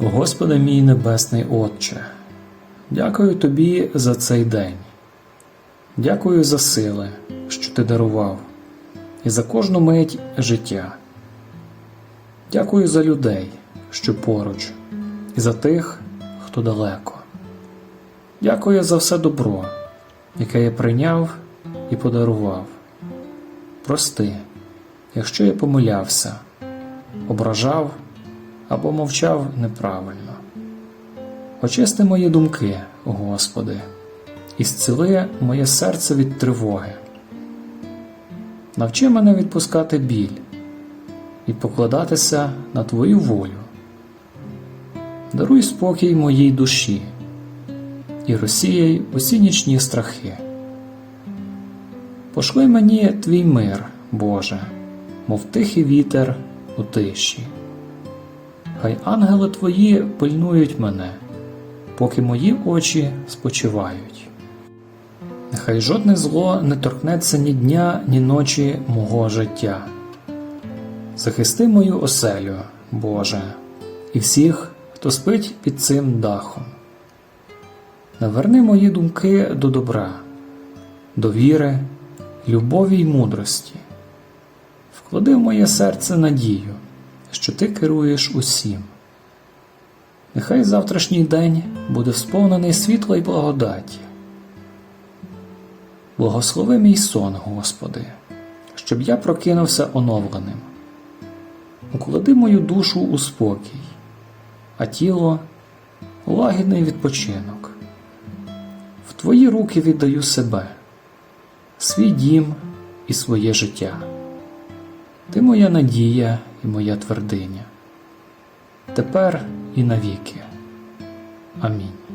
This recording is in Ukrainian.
Господи мій Небесний Отче, дякую Тобі за цей день. Дякую за сили, що ти дарував, і за кожну мить життя. Дякую за людей, що поруч, і за тих, хто далеко. Дякую за все добро, яке я прийняв і подарував. Прости, якщо я помилявся, ображав або мовчав неправильно. Очисти мої думки, Господи, і зціли моє серце від тривоги. Навчи мене відпускати біль і покладатися на Твою волю. Даруй спокій моїй душі і розсіяй усі нічні страхи. Пошли мені твій мир, Боже, мов тихий вітер у тиші. Хай ангели твої пильнують мене, поки мої очі спочивають. Нехай жодне зло не торкнеться ні дня, ні ночі мого життя. Захисти мою оселю, Боже, і всіх, хто спить під цим дахом. Наверни мої думки до добра, до віри, любові й мудрості. Вклади в моє серце надію, що ти керуєш усім. Нехай завтрашній день буде сповнений світла й благодаті. Благослови мій сон, Господи, щоб я прокинувся оновленим. Уклади мою душу у спокій, а тіло лагідний відпочинок. В Твої руки віддаю себе, свій дім і своє життя. Ти моя надія і моя твердиня, тепер і навіки. Амінь.